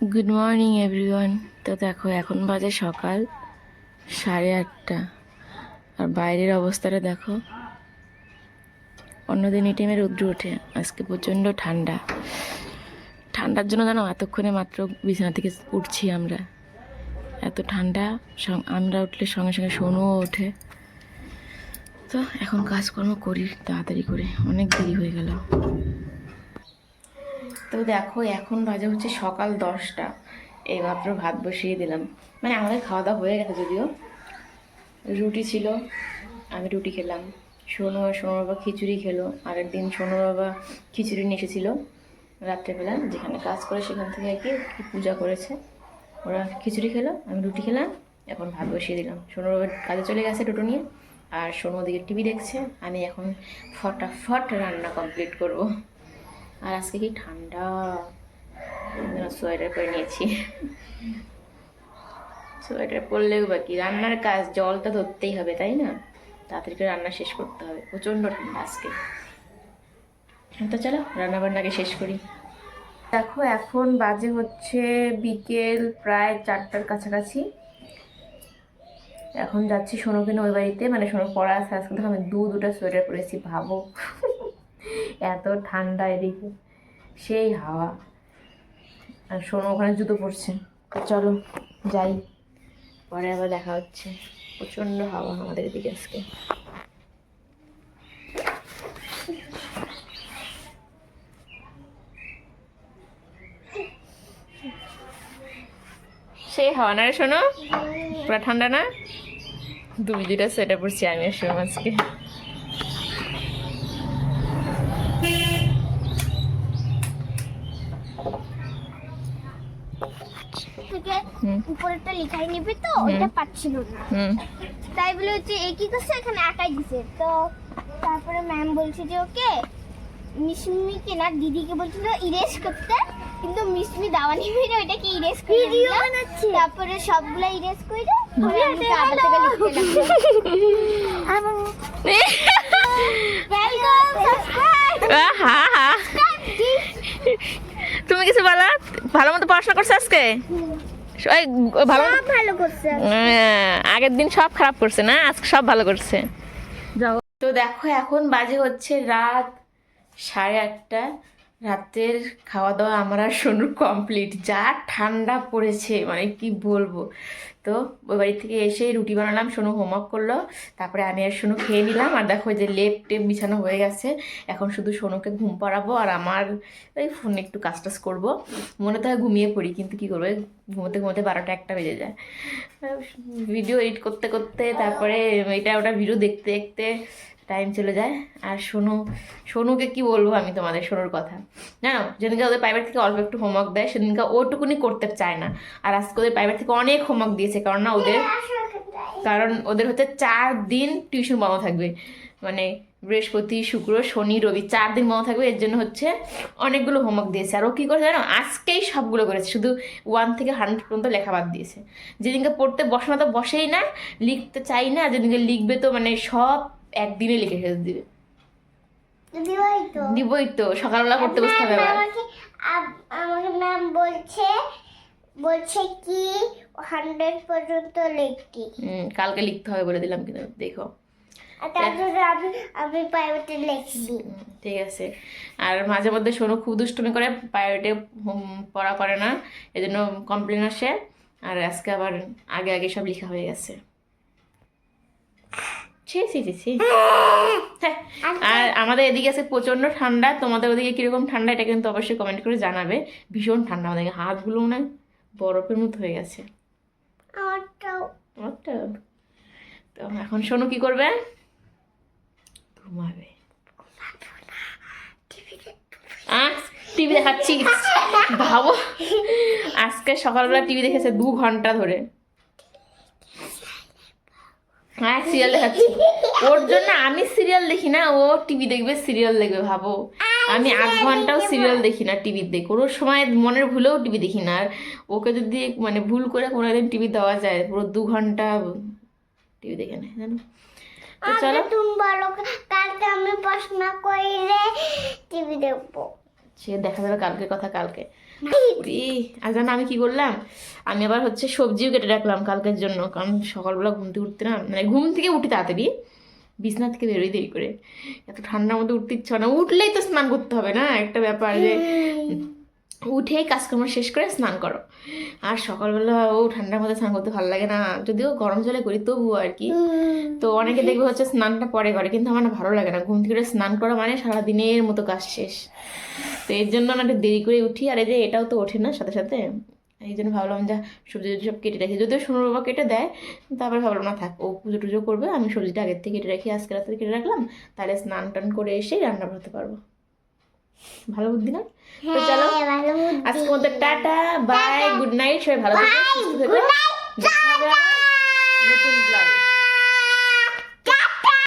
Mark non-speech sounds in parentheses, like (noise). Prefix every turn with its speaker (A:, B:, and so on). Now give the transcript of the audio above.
A: Good morning everyone তো দেখো, এখন বাজে সকাল সাড়ে আটটা। আর বাইরের অবস্থাটা দেখো। অন্যদিন এই টাইমে রৌদ্র ওঠে। আজকে প্রচণ্ড ঠান্ডা। ঠান্ডার জন্য জানো, এতক্ষণে মাত্র বিছানা থেকে উঠছি আমরা। এত ঠান্ডা আমরা উঠলে সঙ্গে সঙ্গে সোনুও ওঠে। তো এখন কাজকর্ম করি তাড়াতাড়ি করে। অনেক দেরি হয়ে গেল। তো দেখো, এখন বাজে হচ্ছে সকাল দশটা। এইমাত্র ভাত বসিয়ে দিলাম। মানে আমাদের খাওয়া দাওয়া হয়ে গেছে যদিও। রুটি ছিল, আমি রুটি খেলাম। সোনু সোনু বাবা খিচুড়ি খেলো। আগের দিন সোনু বাবা খিচুড়ি নিয়ে এসেছিল রাত্রেবেলা, যেখানে কাজ করে সেখান থেকে আর কি পূজা করেছে। ওরা খিচুড়ি খেলো, আমি রুটি খেলাম, এখন ভাত বসিয়ে দিলাম। সোনু বাবা কাজে চলে গেছে টোটো নিয়ে, আর সোনু ওদিকে টিভি দেখছে, আমি এখন ফটাফট রান্না কমপ্লিট করব। আর আজকে কি ঠান্ডা? সোয়েটার পরে নিয়েছি। সোয়েটার পরলেও বাকি রান্নার কাজ, জলটা ধরতেই হবে, তাই না? তাড়াতাড়ি করে রান্না শেষ করতে হবে। প্রচণ্ড ঠান্ডা আজকে। তো চলো রান্না বান্নাকে শেষ করি। দেখো, এখন বাজে হচ্ছে বিকেল প্রায় চারটার কাছাকাছি। এখন যাচ্ছি সোনুকে ওই বাড়িতে। মানে সোনু পড়া আছে, আজকে আমি দু দুটো সোয়েটার পরেছি, ভাবো। এত ঠান্ডা এদিকে। সেই হাওয়া। আর শোনো, ওখানে জুতো পড়ছে চলো, যাই। পরে আবার দেখা হচ্ছে। প্রচণ্ড হাওয়া আমাদের এদিকে আজকে। সেই হাওয়া না রে, শোনো? পুরো ঠান্ডা না? দুই দুইটা সোয়েটার পরছি আমি শোনো আজকে।
B: থেকে
A: হুম।
B: উপরেরটা লিখাই নিবি তো ওইটা পাচ্ছিল না। তাই বলে হচ্ছে এ কি করছে? এখানে একাই দিছে। তো তারপরে ম্যাম বলছে যে ওকে মিসমিকে না দিদিকে বলছিল ইরেজ করতে কিন্তু মিসমি দাওয়ানি ভিড়ে ওইটাকে ইরেজ করে বানাচ্ছি। তারপরে সবগুলা ইরেজ করে আমি (laughs) (laughs) আমিকে আবার থেকে লিখতে লাগলাম ওয়েলকাম সাবস্ক্রাইব
A: আহা, আহা। তুমি কিছু বলো ভালো মতো পড়াশোনা করছ আজকে? ওই ভালো
B: ভালো করছে
A: আগের দিন সব খারাপ করছে না? আজকে সব ভালো করছে। তো দেখো এখন বাজে হচ্ছে রাত সাড়ে আটটা। রাতের খাওয়া দাওয়া আমার আর সোনুর কমপ্লিট যা ঠান্ডা পড়েছে মানে কি বলব? তো ওই বাড়ি থেকে এসে রুটি বানালাম, সোনু হোমওয়ার্ক করল। তারপরে আমি আর সোনু খেয়ে নিলাম, আর দেখো যে লেপ টেপ বিছানো হয়ে গেছে। এখন শুধু সোনুকে ঘুম পাড়াবো, আর আমার ওই ফোনে একটু কাজ টাজ করব। মনে তো ঘুমিয়ে পড়ি, কিন্তু কি করব? ঘুমোতে ঘুমোতে বারোটা একটা বেজে যায়। ভিডিও এডিট করতে করতে তারপরে এটা ওটা ভিডিও দেখতে দেখতে টাইম চলে যায়। আর সোনু, সোনুকে কি বলব আমি তোমাদের সোনুর কথা? জানো, যেদিনকে ওদের প্রাইভেট থেকে অল্প একটু হোমওয়ার্ক দেয়, সেদিনকে ওটুকুনি করতে চায় না। আর আজকে ওদের প্রাইভেট থেকে অনেক হোমওয়ার্ক দিয়েছে, কারণ না ওদের কারণ ওদের হচ্ছে চার দিন টিউশন বন্ধ থাকবে। মানে বৃহস্পতি, শুক্র, শনি, রবি চার দিন বন্ধ থাকবে, এর জন্য হচ্ছে অনেকগুলো হোমওয়ার্ক দিয়েছে। আর ও কী করে জানো, আজকেই সবগুলো করেছে, শুধু ওয়ান থেকে হান্ড্রেড পর্যন্ত লেখা বাদ দিয়েছে। যেদিনকে পড়তে বসানো তো বসেই না, লিখতে চাই না, যেদিনকে লিখবে তো মানে সব একদিনে লিখে শেষ দিবে।
B: দিবই তো।
A: সকালবেলা পড়তে বসতে হবে
B: আমাকে আমাকে ম্যাম বলছে বলছে কি হান্ড্রেড পর্যন্ত লিখতি
A: হুম, কালকে লিখতে হবে বলে দিলাম কিন্তু দেখো।
B: আমি আমি প্রাইভেটে
A: হুম, ঠিক আছে। আর মাঝে মধ্যে সোনু খুব দুষ্টুমি করে প্রাইভেটে পড়া করে না। এজন্য কমপ্লেন আসে। আর আজকে আবার আগে আগে সব লেখা হয়ে গেছে। ছি ছি ছি ছি। (laughs) হ্যাঁ, আর আমাদের এদিকে আছে প্রচণ্ড ঠান্ডা। তোমাদের ওদিকে কীরকম ঠান্ডা এটা কিন্তু অবশ্যই কমেন্ট করে জানাবে। ভীষণ ঠান্ডা আমাদের হাতগুলো মনে বরফের মতো হয়ে গেছে। তো এখন সোনু কি করবে? ঘুমাবে। টিভি দেখাচ্ছি (laughs) ভাবো। আজকে সকালবেলা টিভি দেখেছে দু ঘণ্টা ধরে। হ্যাঁ সিরিয়াল দেখাচ্ছি। ওর জন্য আমি সিরিয়াল দেখি না ও টিভি দেখবে সিরিয়াল দেখবে ভাবো। আমি আধ ঘন্টাও সিরিয়াল দেখি না টিভি দেখি। কোনো সময় মনের ভুলেও টিভি দেখি না। আর ওকে যদি মানে ভুল করে কোনো দিন টিভি দেওয়া যায় পুরো দু ঘণ্টা টিভি দেখে নেয় জানো? তো চলো।
B: তুমি বলো কালকে আমি পড়াশোনা করে টিভি দেখব।
A: সে দেখা যাবে কালকের কথা কালকে। আর জানো আমি কি করলাম? আমি আবার হচ্ছে সবজিও কেটে রাখলাম কালকের জন্য কারণ সকালবেলা ঘুম থেকে উঠতে না মানে ঘুম থেকে উঠি তাড়াতাড়ি বিছনা থেকে বেরোই দেরি করে। এত ঠান্ডার মধ্যে উঠতে ইচ্ছা না উঠলেই তো স্নান করতে হবে না? একটা ব্যাপার যে উঠেই কাজকর্ম শেষ করে স্নান করো। আর সকালবেলা, ও ঠান্ডার মধ্যে স্নান করতে ভালো লাগে না। যদিও গরম জলে করি, তবুও আর কি। তো অনেকে দেখবে হচ্ছে স্নানটা পরে করে কিন্তু আমার ভালো লাগে না। ঘুম থেকে স্নান করা মানে সারা দিনের মতো কাজ শেষ। তো এর জন্য না একটু দেরি করে উঠি। আর এই যে এটাও তো ওঠে না সাথে সাথে। এই জন্য ভাবলাম যা সবজি সব কেটে রাখি, যদিও সোনুর বাবা কেটে দেয়, তারপরে ভাবলাম না থাক, ও পুজো টুজো করবে। আমি সবজিটা আগের থেকে কেটে রাখি, আজকে রাতে কেটে রাখলাম। তাহলে স্নান টান করে এসেই রান্না করতে পারব। ভালো বুদ্ধি না? তো চলো। আজকে মতো টাটা বাই গুড নাইট সবাই ভালো থেকো